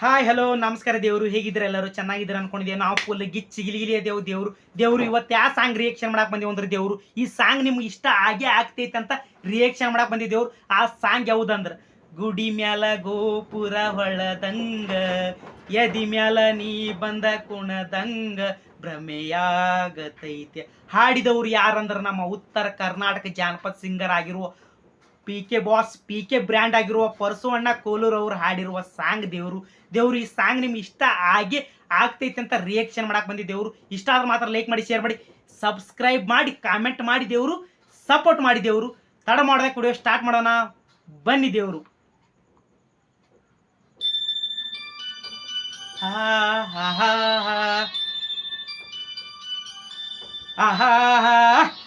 Hi hello ನಮಸ್ಕಾರ ದೇವರು. ಹೇಗಿದ್ರೆ ಎಲ್ಲರೂ? ಚೆನ್ನಾಗಿದ್ರು ಅನ್ಕೊಂಡಿದ್ದೀವಿ ನಾವು ಫುಲ್ ಗಿಚ್ಚಿ ಗಿಲಿಗಿಲಿ ದೇವ್ ದೇವರು. ದೇವ್ರು, ಇವತ್ತು ಯಾವ ಸಾಂಗ್ ರಿಯಾಕ್ಷನ್ ಮಾಡಕ್ ಬಂದೇವು ಅಂದ್ರೆ ದೇವರು? ಈ ಸಾಂಗ್ ನಿಮ್ಗೆ ಇಷ್ಟ ಆಗೇ ಆಗ್ತೈತೆ ಅಂತ ರಿಯಾಕ್ಷನ್ ಮಾಡಕ್ ಬಂದಿದ್ದೇವ್ರು ಆ ಸಾಂಗ್ ಯಾವುದಂದ್ರ? ಗುಡಿ ಮ್ಯಾಲ ಗೋಪುರ ಹೊಳದಂಗ, ಎದಿ ಮ್ಯಾಲ ನೀ ಬಂದ ಕುಣದಂಗ, ಭ್ರಮೆಯಾಗತೈತೆ. ಹಾಡಿದವ್ರು ಯಾರಂದ್ರೆ ನಮ್ಮ ಉತ್ತರ ಕರ್ನಾಟಕ ಜಾನಪದ ಸಿಂಗರ್ ಆಗಿರುವ P K boss P K brand ಆಗಿರುವ ಪರಸುವಣ್ಣ ಕೋಲೂರ್ ಅವರು ಹಾಡಿರುವ ಸಾಂಗ್ ದೇವರು. ದೇವ್ರು ಈ ಸಾಂಗ್ ನಿಮ್ಗೆ ಇಷ್ಟ ಆಗಿ ಆಗ್ತೈತೆ ಅಂತ ರಿಯಾಕ್ಷನ್ ಮಾಡಕ್ ಬಂದಿದ್ದೇವ್ರು. ಇಷ್ಟ ಆದ್ರೆ ಮಾತ್ರ ಲೈಕ್ ಮಾಡಿ ಶೇರ್ ಮಾಡಿ ಸಬ್ಸ್ಕ್ರೈಬ್ ಮಾಡಿ ಕಾಮೆಂಟ್ ಮಾಡಿ ದೇವರು. ಸಪೋರ್ಟ್ ಮಾಡಿ ದೇವರು. ತಡ ಮಾಡದೆ ಕುಡಿಯೋ ಸ್ಟಾರ್ಟ್ ಮಾಡೋಣ. ಬನ್ನಿ ದೇವರು. ಆಹಾ ಆಹಾ ಆಹಾ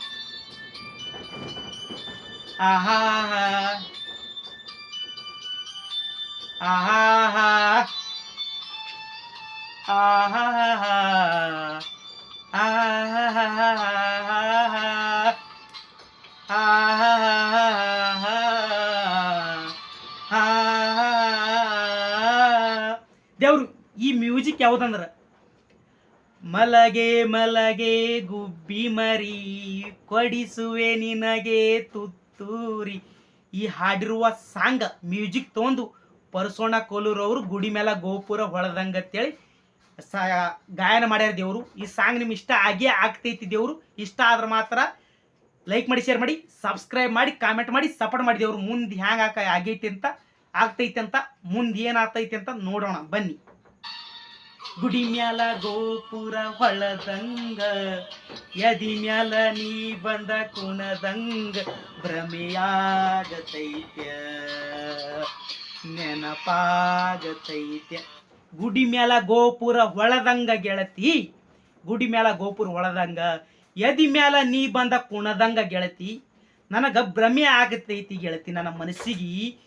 ದೇವ್ರು ಈ ಮ್ಯೂಸಿಕ್ ಯಾವುದಂದ್ರ? ಮಲಗೆ ಮಲಗೆ ಗುಬ್ಬಿ ಮರಿ ಕೊಡಿಸುವೆ ನಿನಗೆ ತುತ್ತೂರಿ ಈ ಹಾಡಿರುವ ಸಾಂಗ್ ಮ್ಯೂಸಿಕ್ ತೊಗೊಂಡು ಪರಸೋಣ ಕೋಲೂರು ಅವರು ಗುಡಿ ಮೇಲೆ ಗೋಪುರ ಹೊಳದಂಗ ಅಂತೇಳಿ ಸಾ, ಗಾಯನ ಮಾಡ್ಯಾರ ದೇವರು. ಈ ಸಾಂಗ್ ನಿಮ್ಗೆ ಇಷ್ಟ ಆಗೇ ಆಗ್ತೈತಿ ದೇವರು. ಇಷ್ಟ ಆದ್ರೆ ಮಾತ್ರ ಲೈಕ್ ಮಾಡಿ ಶೇರ್ ಮಾಡಿ ಸಬ್ಸ್ಕ್ರೈಬ್ ಮಾಡಿ ಕಾಮೆಂಟ್ ಮಾಡಿ ಸಪೋರ್ಟ್ ಮಾಡಿ ದೇವ್ರು. ಮುಂದೆ ಹ್ಯಾಂಗ ಆಗೈತಿ ಅಂತ, ಆಗ್ತೈತಿ ಅಂತ, ಮುಂದೆ ಏನಾಗ್ತೈತಿ ಅಂತ ನೋಡೋಣ. ಬನ್ನಿ. ಗುಡಿ ಮ್ಯಾಲ ಗೋಪುರ ಹೊಳದಂಗ, ಯದಿ ಮ್ಯಾಲ ನೀ ಬಂದ ಕುಣದಂಗ, ಭ್ರಮೆಯಾಗತೈತ್ಯ, ನೆನಪಾಗತೈತ್ಯ. ಗುಡಿ ಮ್ಯಾಲ ಗೋಪುರ ಹೊಳದಂಗ ಗೆಳತಿ, ಗುಡಿ ಮ್ಯಾಲ ಗೋಪುರ ಹೊಳದಂಗ ಎದಿ ಮ್ಯಾಲ ನೀ ಬಂದ ಕುಣದಂಗ ಗೆಳತಿ, ನನಗ ಭ್ರಮೆ ಆಗತೈತಿ ಗೆಳತಿ, ನನ್ನ ಮನಸ್ಸಿಗೆ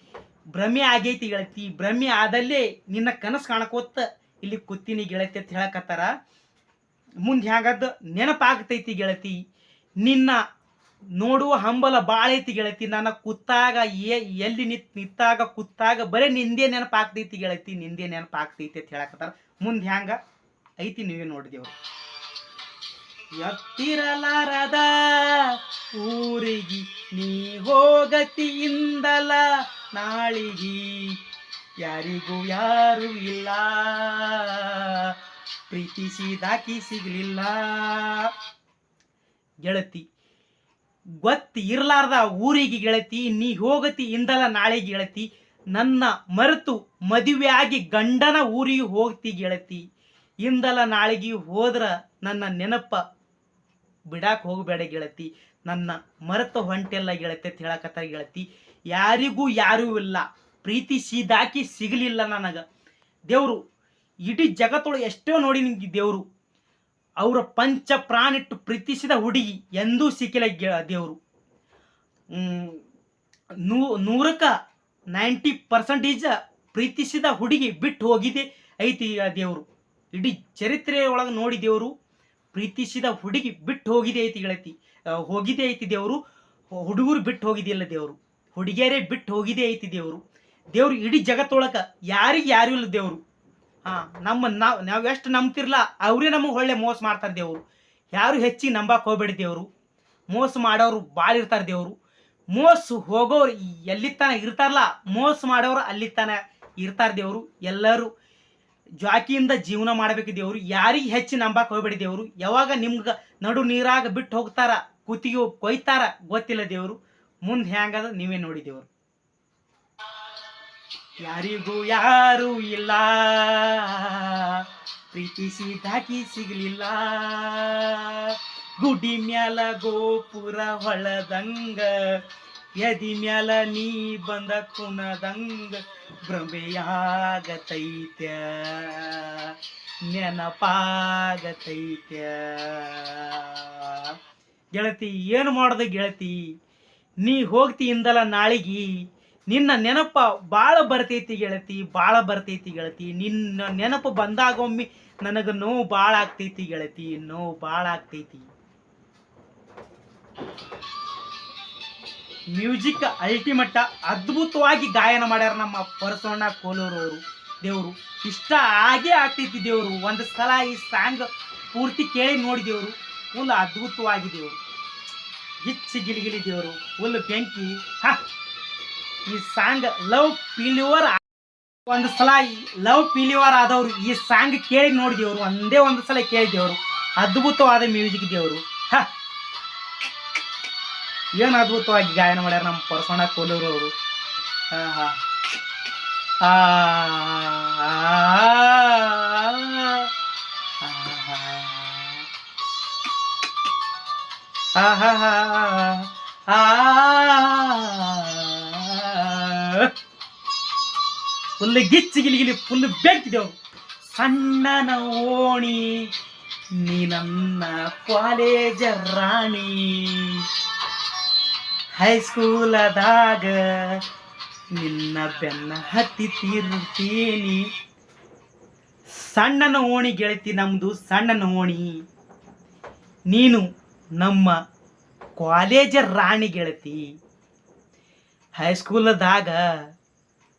ಭ್ರಮೆ ಆಗೈತಿ ಗೆಳತಿ, ಭ್ರಮೆ ಆದಲ್ಲೇ ನಿನ್ನ ಕನಸು ಕಾಣಕೋತ ಇಲ್ಲಿ ಕುತ್ತಿನಿ ಗೆಳತಿ ಅಂತ ಹೇಳಕತ್ತಾರ. ಮುಂದೆ ಹ್ಯಾಂಗದ್ದು ನೆನಪಾಗ್ತೈತಿ ಗೆಳತಿ. ನಿನ್ನ ನೋಡುವ ಹಂಬಲ ಬಾಳೈತಿ ಗೆಳತಿ. ನನ್ನ ಕುತ್ತಾಗ ಏ ಎಲ್ಲಿ ನಿತ್ ನಿತ್ತಾಗ ಕುತ್ತಾಗ ಬರೀ ನಿಂದೇ ನೆನಪಾಗ್ತೈತಿ ಗೆಳತಿ. ನಿಂದೇ ನೆನಪಾಗ್ತೈತಿ ಅಂತ ಹೇಳಕತ್ತಾರ. ಮುಂದೆ ಹ್ಯಾಂಗ ಐತಿ ನೀವೇ ನೋಡಿದೇವ್ರು ಎತ್ತಿರಲಾರದ ಊರಿಗಿ ನೀ ಹೋಗತಿಯಿಂದಲ ನಾಳಿಗಿ ಯಾರಿಗೂ ಯಾರು ಇಲ್ಲ. ಪ್ರೀತಿಸಿ ದಾಕಿ ಸಿಗಲಿಲ್ಲ. ಗೆಳತಿ, ಗೊತ್ತಿ ಇರ್ಲಾರ್ದ ಊರಿಗೆ ಗೆಳತಿ, ನೀ ಹೋಗತಿ ಇಂದಲ ನಾಳೆ ಗೆಳತಿ, ನನ್ನ ಮರೆತು ಮದುವೆಯಾಗಿ ಗಂಡನ ಊರಿಗೆ ಹೋಗ್ತಿ ಗೆಳತಿ, ಇಂದಲ ನಾಳೆಗೆ ಹೋದ್ರ ನನ್ನ ನೆನಪ ಬಿಡಾಕ್ ಹೋಗಬೇಡ ಗೆಳತಿ, ನನ್ನ ಮರೆತು ಹೊಂಟೆಲ್ಲ ಗೆಳತಿ ಅಂತ ಹೇಳಕತ್ತ ಗೆಳತಿ, ಯಾರಿಗೂ ಯಾರೂ ಇಲ್ಲ. ಪ್ರೀತಿಸಿದಾಕಿ ಸಿಗಲಿಲ್ಲ ನನಗೆ. ದೇವರು, ಇಡೀ ಜಗತ್ತೊಳಗೆ ಎಷ್ಟೋ ನೋಡಿ ನಿಮಗೆ ದೇವರು. ಅವರ ಪಂಚ ಪ್ರಾಣಿಟ್ಟು ಪ್ರೀತಿಸಿದ ಹುಡುಗಿ ಎಂದೂ ಸಿಕ್ಕಿಲ್ಲ ದೇವರು. ನೂ, ನೂರಕ್ಕ ನೈಂಟಿ ಪರ್ಸೆಂಟೇಜ ಪ್ರೀತಿಸಿದ ಹುಡುಗಿ ಬಿಟ್ಟು ಹೋಗಿದೆ ಐತಿ ದೇವರು. ಇಡೀ ಚರಿತ್ರೆ ಒಳಗೆ ನೋಡಿ ದೇವರು ಪ್ರೀತಿಸಿದ ಹುಡುಗಿ ಬಿಟ್ಟು ಹೋಗಿದೆ ಐತಿ ಗೆಳತಿ. ಹೋಗಿದೆ ಐತಿ ದೇವರು. ಹುಡುಗರು ಬಿಟ್ಟು ಹೋಗಿದೆಯಲ್ಲ ದೇವರು. ಹುಡುಗಿಯರೇ ಬಿಟ್ಟು ಹೋಗಿದೆ ಐತಿ ದೇವರು. ದೇವ್ರು ಇಡೀ ಜಗತ್ತೊಳಕ ಯಾರಿಗೆ ಯಾರು ಇಲ್ಲ ದೇವರು. ಹಾ, ನಮ್ಮ ನಾವು ನಾವು ಎಷ್ಟು ನಂಬ್ತಿರ್ಲ, ಅವರೇ ನಮಗೆ ಒಳ್ಳೆ ಮೋಸ ಮಾಡ್ತಾರೆ ದೇವರು. ಯಾರು ಹೆಚ್ಚಿಗೆ ನಂಬಕ್ಕೆ ಹೋಗ್ಬೇಡಿ ದೇವರು. ಮೋಸ ಮಾಡೋರು ಭಾಳ ಇರ್ತಾರೆ ದೇವರು. ಮೋಸ ಹೋಗೋರು ಎಲ್ಲಿ ಇರ್ತಾರಲ್ಲ ಮೋಸ ಮಾಡೋರು ಅಲ್ಲಿ ಇರ್ತಾರೆ ದೇವರು. ಎಲ್ಲರೂ ಜಾಕಿಯಿಂದ ಜೀವನ ಮಾಡಬೇಕು ದೇವರು. ಯಾರಿಗೆ ಹೆಚ್ಚು ನಂಬಕ್ಕೆ ಹೋಗ್ಬೇಡಿ ದೇವರು. ಯಾವಾಗ ನಿಮ್ಗೆ ನಡು ನೀರಾಗ ಬಿಟ್ಟು ಹೋಗ್ತಾರ, ಕುತ್ತಿಗೆ ಕೊಯ್ತಾರ, ಗೊತ್ತಿಲ್ಲ ದೇವರು. ಮುಂದೆ ಹ್ಯಾಂಗದ ನೀವೇ ನೋಡಿ ದೇವರು. ಯಾರಿಗೂ ಯಾರು ಇಲ್ಲ. ಪ್ರೀತಿಸಿದಾಕಿ ಸಿಗಲಿಲ್ಲ. ಗುಡಿ ಮ್ಯಾಲ ಗೋಪುರ ಹೊಳದಂಗ, ಎದಿ ಮ್ಯಾಲ ನೀ ಬಂದ ಕುಣದಂಗ ಭ್ರಮೆಯಾಗತೈತ್ಯ, ನೆನಪಾಗತೈತ್ಯ. ಗೆಳತಿ, ಏನು ಮಾಡೋದು ಗೆಳತಿ? ನೀ ಹೋಗ್ತಿ ಇಂದಲ್ಲ ನಾಳಿಗಿ ನಿನ್ನ ನೆನಪ ಭಾಳ ಬರ್ತೈತಿ ಗೆಳತಿ ಭಾಳ ಬರ್ತೈತಿ ಗೆಳತಿ. ನಿನ್ನ ನೆನಪು ಬಂದಾಗೊಮ್ಮೆ ನನಗೆ ನೋವು ಭಾಳ ಆಗ್ತೈತಿ ಗೆಳತಿ, ನೋವು ಭಾಳ ಆಗ್ತೈತಿ. ಮ್ಯೂಸಿಕ್ ಅಲ್ಟಿಮೇಟ ಅದ್ಭುತವಾಗಿ ಗಾಯನ ಮಾಡ್ಯಾರ ನಮ್ಮ ಪರಸೋಣ ಕೋಲೂರು ಅವರು, ದೇವರು. ಇಷ್ಟ ಆಗೇ ಆಗ್ತೈತಿ ದೇವರು. ಒಂದು ಸಲ ಈ ಸಾಂಗ್ ಪೂರ್ತಿ ಕೇಳಿ ನೋಡಿ ದೇವರು. ಫುಲ್ ಅದ್ಭುತವಾಗಿ ದೇವರು. ಹಿಚ್ಚಿ ಗಿಲಿಗಿಲಿ ದೇವರು. ಫುಲ್ ಬೆಂಕಿ. ಹ ಈ ಸಾಂಗ್ ಲವ್ ಪಿಲಿವರ್ ಒಂದು ಸಲ ಲವ್ ಪಿಲಿವರ್ ಆದವರು ಈ ಸಾಂಗ್ ಕೇಳಿ ನೋಡಿದೇವರು ಒಂದೇ ಒಂದು ಸಲ ಕೇಳಿ ದೇವರು. ಅದ್ಭುತವಾದ ಮ್ಯೂಸಿಕ್ ದೇವರು. ಹ. ಏನು ಅದ್ಭುತವಾಗಿ ಗಾಯನ ಮಾಡ್ಯಾರ ನಮ್ಮ ಪರಸೋಣ ಕೋಲೂರು ಅವರು ಹಾ ಹಾ ಫುಲ್ ಗಿಚ್ಚಿ ಗಿಲಿಗಿಲಿ ಫುಲ್ ಬೆಂಕಿದೆವು ಸಣ್ಣನ ಓಣಿ ನೀ ನನ್ನ ಕಾಲೇಜ ರಾಣಿ. ಹೈಸ್ಕೂಲದಾಗ ನಿನ್ನ ಬೆನ್ನ ಹತ್ತಿ ತೀರ್ತೀನಿ. ಸಣ್ಣನ ಓಣಿ ಗೆಳತಿ ನಮ್ದು ಸಣ್ಣನ ಓಣಿ ನೀನು ನಮ್ಮ ಕಾಲೇಜ ರಾಣಿ ಗೆಳತಿ. ಹೈಸ್ಕೂಲದಾಗ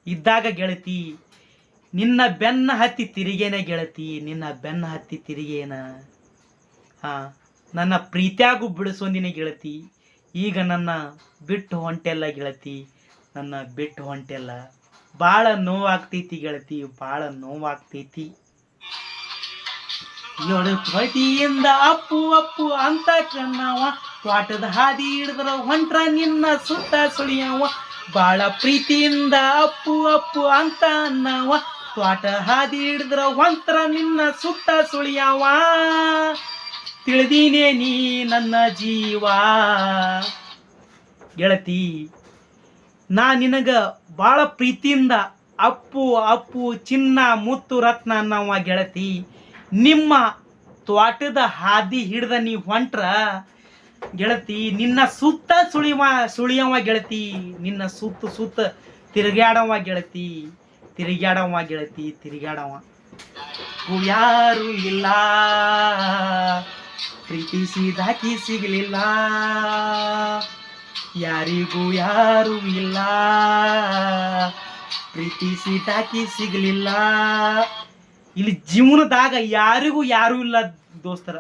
ಇದ್ದಾಗ ಗೆಳತಿ, ನಿನ್ನ ಬೆನ್ನ ಹತ್ತಿ ತಿರುಗೇನೆ ಗೆಳತಿ, ನಿನ್ನ ಬೆನ್ನ ಹತ್ತಿ ತಿರುಗೇನ? ಹಾ, ನನ್ನ ಪ್ರೀತ್ಯಾಗೂ ಬಿಡಿಸೊಂದಿನ ಗೆಳತಿ, ಈಗ ನನ್ನ ಬಿಟ್ಟು ಹೊಂಟೆಲ್ಲ ಗೆಳತಿ, ನನ್ನ ಬಿಟ್ಟು ಹೊಂಟೆಲ್ಲ. ಭಾಳ ನೋವಾಗ್ತೈತಿ ಗೆಳತಿ ಭಾಳ ನೋವಾಗ್ತೈತಿ. ಏಳು ಅಪ್ಪು ಅಪ್ಪು ಅಂತ ಕಣ್ಣವ ತ್ವಾಟದ ಹಾದಿ ಹಿಡಿದ್ರ ಹೊಂಟ್ರ ನಿನ್ನ ಸುತ್ತ ಸುಳಿಯವ. ಬಾಳ ಪ್ರೀತಿಯಿಂದ ಅಪ್ಪು ಅಪ್ಪು ಅಂತ ಅನ್ನವ. ತ್ವಾಟ ಹಾದಿ ಹಿಡಿದ್ರ ಹೊಂಟ್ರ ನಿನ್ನ ಸುತ್ತ ಸುಳಿಯವ. ತಿಳಿದೀನೇ ನೀ ನನ್ನ ಜೀವ. ಗೆಳತಿ, ನಾ ನಿನಗ ಭಾಳ ಪ್ರೀತಿಯಿಂದ ಅಪ್ಪು ಅಪ್ಪು ಚಿನ್ನ ಮುತ್ತು ರತ್ನ ಅನ್ನವ ಗೆಳತಿ. ನಿಮ್ಮ ತ್ವಾಟದ ಹಾದಿ ಹಿಡ್ದ ನೀ ಹೊಂಟ್ರ ಗೆಳತಿ, ನಿನ್ನ ಸುತ್ತ ಸುಳಿವ, ಸುಳಿಯವ ಗೆಳತಿ, ನಿನ್ನ ಸುತ್ತ ಸುತ್ತ ತಿರುಗಾಡವ ಗೆಳತಿ ತಿರುಗಾಡವ ಗೆಳತಿ ತಿರುಗಾಡವ ಯಾರು ಇಲ್ಲ. ಪ್ರೀತಿಸಿದಾಕಿ ಸಿಗಲಿಲ್ಲ ಯಾರಿಗೂ ಯಾರು ಇಲ್ಲ. ಪ್ರೀತಿಸಿದಾಕಿ ಸಿಗಲಿಲ್ಲ ಇಲ್ಲಿ ಜೀವನದಾಗ ಯಾರಿಗೂ ಯಾರು ಇಲ್ಲ ದೋಸ್ತರ.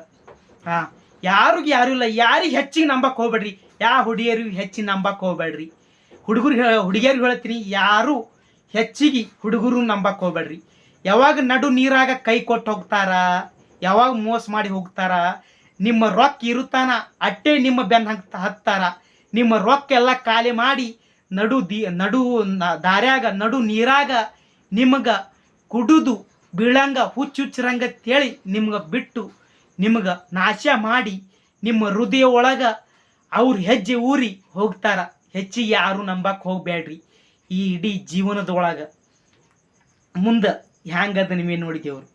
ಹಾ. ಯಾರಿಗೂ ಯಾರು ಇಲ್ಲ. ಯಾರಿಗೆ ಹೆಚ್ಚಿಗೆ ನಂಬಕ್ ಹೋಗ್ಬೇಡ್ರಿ. ಯಾ ಹುಡುಗಿಯರಿಗೂ ಹೆಚ್ಚಿಗೆ ನಂಬಕ್ ಹೋಗ್ಬೇಡ್ರಿ. ಹುಡುಗರು ಹುಡುಗಿಯರಿಗೆ ಹೇಳ್ತೀನಿ, ಯಾರು ಹೆಚ್ಚಿಗೆ ಹುಡುಗರು ನಂಬಕ್ ಹೋಗ್ಬೇಡ್ರಿ. ಯಾವಾಗ ನಡು ನೀರಾಗ ಕೈ ಕೊಟ್ಟು ಹೋಗ್ತಾರ, ಯಾವಾಗ ಮೋಸ ಮಾಡಿ ಹೋಗ್ತಾರ, ನಿಮ್ಮ ರೊಕ್ಕ ಇರುತ್ತಾನ, ಅಟ್ಟೆ ನಿಮ್ಮ ಬೆನ್ನ ಹತ್ತ ಹತ್ತಾರ. ನಿಮ್ಮ ರೊಕ್ಕ ಎಲ್ಲ ಖಾಲಿ ಮಾಡಿ ನಡು ದಿ, ನಡು ದಾರ್ಯಾಗ, ನಡು ನೀರಾಗ ನಿಮಗೆ ಕುಡಿದು, ಬೀಳಂಗ ಹುಚ್ಚುಚ್ಚರಂಗ ತೇಳಿ ನಿಮ್ಗೆ ಬಿಟ್ಟು ನಿಮ್ಗೆ ನಾಶ ಮಾಡಿ ನಿಮ್ಮ ಹೃದಯ ಒಳಗೆ ಅವ್ರ ಹೆಜ್ಜೆ ಊರಿ ಹೋಗ್ತಾರ. ಹೆಚ್ಚಿಗೆ ಯಾರು ನಂಬಕ್ ಹೋಗ್ಬೇಡ್ರಿ ಈ ಇಡೀ ಜೀವನದೊಳಗ. ಮುಂದ ಹ್ಯಾಂಗದ ನೀವೇ ನೋಡಿದೇವ್ರು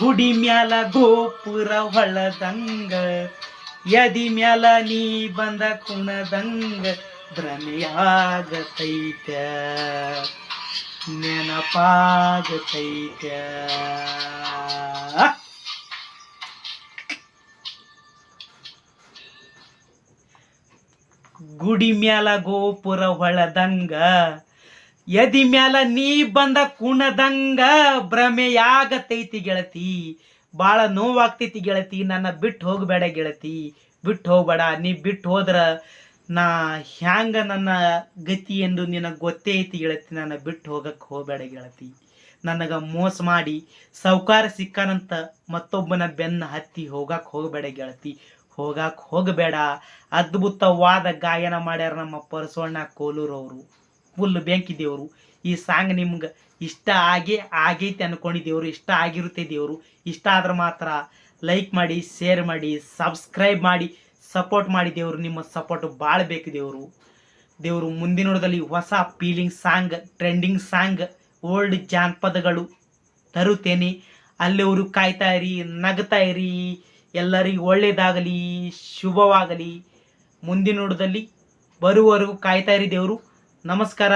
ಗುಡಿ ಮ್ಯಾಲ ಗೋಪುರ ಹೊಳದಂಗ, ಯದಿ ಮ್ಯಾಲ ನೀ ಬಂದ ಕುಣದಂಗ, ಭ್ರಮೆಯಾಗತೈತ, ನೆನಪಾಗತೈತ. ಗುಡಿ ಮ್ಯಾಲ ಗೋಪುರ ಹೊಳದಂಗ, ಎದಿ ಮ್ಯಾಲ ನೀ ಬಂದ ಕುಣದಂಗ ಭ್ರಮೆಯಾಗತೈತಿ ಗೆಳತಿ. ಭಾಳ ನೋವಾಗ್ತೈತಿ ಗೆಳತಿ, ನನ್ನ ಬಿಟ್ಟು ಹೋಗಬೇಡ ಗೆಳತಿ. ಬಿಟ್ಟು ಹೋಗ್ಬೇಡ, ನೀ ಬಿಟ್ಟು ಹೋದ್ರ ನಾ ಹ್ಯಾಂಗ ನನ್ನ ಗತಿ ಎಂದು ನಿನಗೆ ಗೊತ್ತೇ ಐತಿ ಗೆಳತಿ, ನನ್ನ ಬಿಟ್ಟು ಹೋಗಕ್ಕೆ ಹೋಗಬೇಡ ಗೆಳತಿ. ನನಗೆ ಮೋಸ ಮಾಡಿ ಸಾವ್ಕಾರ ಸಿಕ್ಕಾನಂತ ಮತ್ತೊಬ್ಬನ ಬೆನ್ನ ಹತ್ತಿ ಹೋಗಕ್ಕೆ ಹೋಗಬೇಡ ಗೆಳತಿ. ಹೋಗಕ್ಕೆ ಹೋಗಬೇಡ. ಅದ್ಭುತವಾದ ಗಾಯನ ಮಾಡ್ಯಾರ ನಮ್ಮ ಪರಸೋಣ್ಣ ಕೋಲೂರು ಅವರು. ಫುಲ್ ಬೆಂಕಿ ದೇವರು. ಈ ಸಾಂಗ್ ನಿಮ್ಗೆ ಇಷ್ಟ ಆಗಿ ಆಗೈತೆ ಅನ್ಕೊಂಡಿದ್ದೇವ್ರು, ಇಷ್ಟ ಆಗಿರುತ್ತೆ ದೇವರು. ಇಷ್ಟ ಆದ್ರೆ ಮಾತ್ರ ಲೈಕ್ ಮಾಡಿ ಶೇರ್ ಮಾಡಿ ಸಬ್ಸ್ಕ್ರೈಬ್ ಮಾಡಿ ಸಪೋರ್ಟ್ ಮಾಡಿ ದೇವರು. ನಿಮ್ಮ ಸಪೋರ್ಟ್ ಭಾಳ ಬೇಕು ದೇವರು. ದೇವರು ಮುಂದಿನ ಹೊಸ feeling song trending song old ಜಾನಪದಗಳು ತರುತ್ತೇನೆ. ಅಲ್ಲಿವರು ಕಾಯ್ತಾ ಇರಿ, ನಗ್ತಾ ಇರಿ. ಎಲ್ಲರಿಗೂ ಒಳ್ಳೆಯದಾಗಲಿ ಶುಭವಾಗಲಿ. ಮುಂದಿನ ನೋಡದಲ್ಲಿ ಬರುವವರೆಗೂ ಕಾಯ್ತಾ ದೇವರು. ನಮಸ್ಕಾರ.